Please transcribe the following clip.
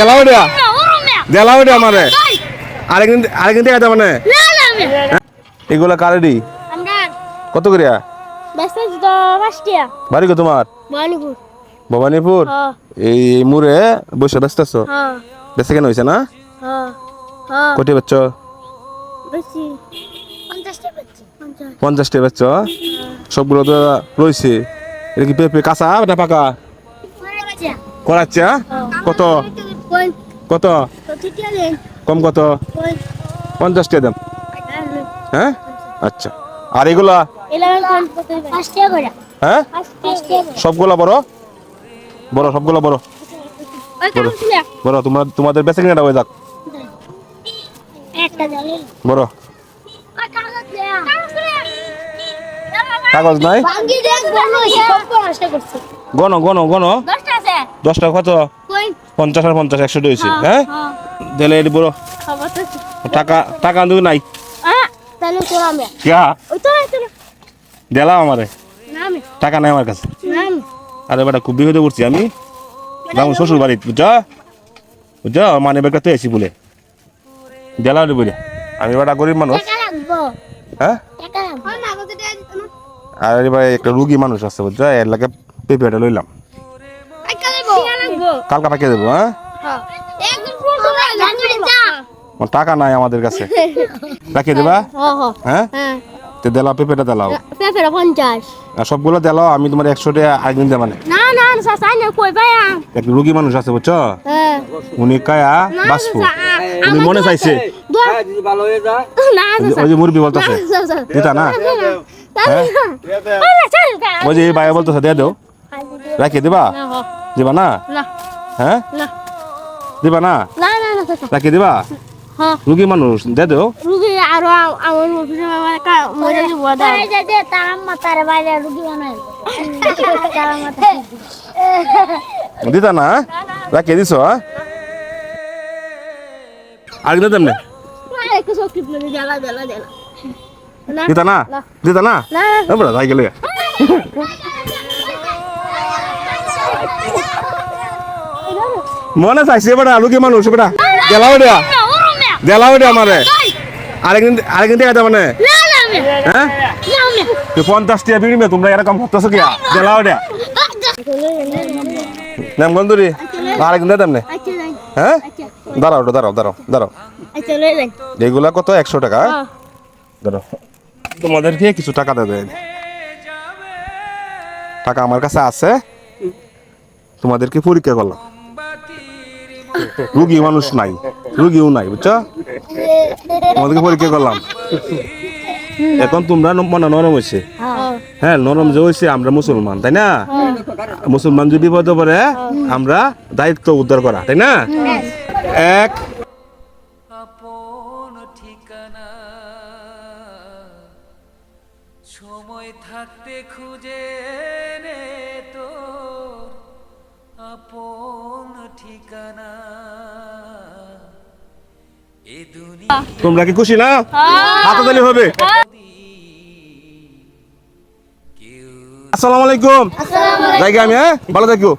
দেলাও দিয়া। দেলাও দিয়া আমারে। আরেকদিন আরেকদিন না? এগুলা কারেডি কত করিয়া? বাড়ি কো তোমার? ভবানীপুর। হ্যাঁ। এই মুরে বসে ব্যস্ত আছো? হ্যাঁ। বেঁচে কেন হয়েছে না? হ্যাঁ। কোটি বাচ্চ? পঞ্চাশটা বাচ্চ। সবগুলো তো রয়েছে। এটা কি পেঁপে কাঁচা না পাকা? করাচ্ছে কত? কত? কম কত? কোন পঞ্চাশটি দাম। হ্যাঁ? আচ্ছা। আর এগুলা? হ্যাঁ? সবগুলা বড়? বড় সবগুলা বড়। বড়। তোমরা তোমাদের বেঁচে কিনাটা হয়ে যাক। বড়। কাগজ দে কাগজ দে কাগজ নাই গণ গণ গণ। দশটা কত? পঞ্চাশ আর পঞ্চাশ একশো হয়েছে। হ্যাঁ হ্যাঁ? দিলে এটি বড় টাকা টাকা আনতে নাই। দিলাম আমারে। টাকা নাই আমার কাছে। আরে বেটা খুব বিপদে পড়ছি আমি। যাব শ্বশুর বাড়ি বুঝছ? বুঝছ? মানে বেকার তো এসি বলে। দিলাম রে বলে আমি বেটা গরিব মানুষ। হ্যাঁ? আর এবার একটা রুগী মানুষ আছে বুঝছ? এর লাগে পেঁপেটা লইলাম। কালকা পাঠিয়ে দেবো হ্যাঁ? হ্যাঁ। একদম পুরো জানি যা আমার টাকা নাই আমাদের কাছে। রাখিয়ে দেবা? হ্যাঁ। হ্যাঁ? হ্যাঁ। তো দিলাও পেঁপেটা দিলাও। পঞ্চাশ। সবগুলো দিলাও আমি তোমার একশো টাকা একদিন দেবা না। না না সাসাই না কই পায়া একটা রুগী মানুষ আছে বুঝছ? হ্যাঁ। উনি কায়া বাঁচবো উনি মনে চাইছে। হ্যাঁ, যদি ভালো হয়ে যায়। না ওই যে- ওই যে মুরবি বলতেছে। দিতা না? ওই যে এই ভাই বলতেছে দিয়ে দেও রাখিয়ে দিবা? দিবা না? না। হ্যাঁ? দিবা না? না না না চাচা দিবা? হ্যাঁ। রুগী মানুষ দিয়ে দেও। রুগী আরও আমার অফিসে মানে মরে যাব দাও। এই যে তার আম্মা তার বাইরে রুগী বানাই তার আম্মা দিতা না হ্যাঁ? রাখিয়ে দিছ হ্যাঁ? আর না? দিতা না? না। দিতা না? না। বড় যাই গেলে মনে চাইছে বেটা রুগী মানুষ বেটা গেলাও দিয়া। গেলাও দিয়া আমারে। আরেকদিন আরেকদিন দেখা যাবে না হ্যাঁ? পঞ্চাশ টিয়া বিড়ি তোমরা এরকম করতেছো কি? আচ্ছা হ্যাঁ? দাঁড়াও দাঁড়াও দাঁড়াও দাঁড়াও। এগুলা কত? একশো টাকা? দাঁড়াও। তোমাদেরকে কিছু টাকা দেবে টাকা আমার কাছে আছে। তোমাদেরকে পরীক্ষা করলাম। রুগী মানুষ নাই, রুগীও নাই, বুঝছ? তোমাদেরকে পরীক্ষা করলাম। এখন তোমরা মনে নরম হয়েছে হ্যাঁ নরম যে হয়েছে আমরা মুসলমান, তাই না? মুসলমান যদি বিপদে পড়ে, আমরা দায়িত্ব উদ্ধার করা, তাই না? এক। সময় থাকতে খুঁজে নে তোর। আপন ঠিকানা। তোমরা কি খুশি না? হাতাতালি হবে? কেউ আসসালামু আলাইকুম। আমি হ্যাঁ? ভালো থাকো।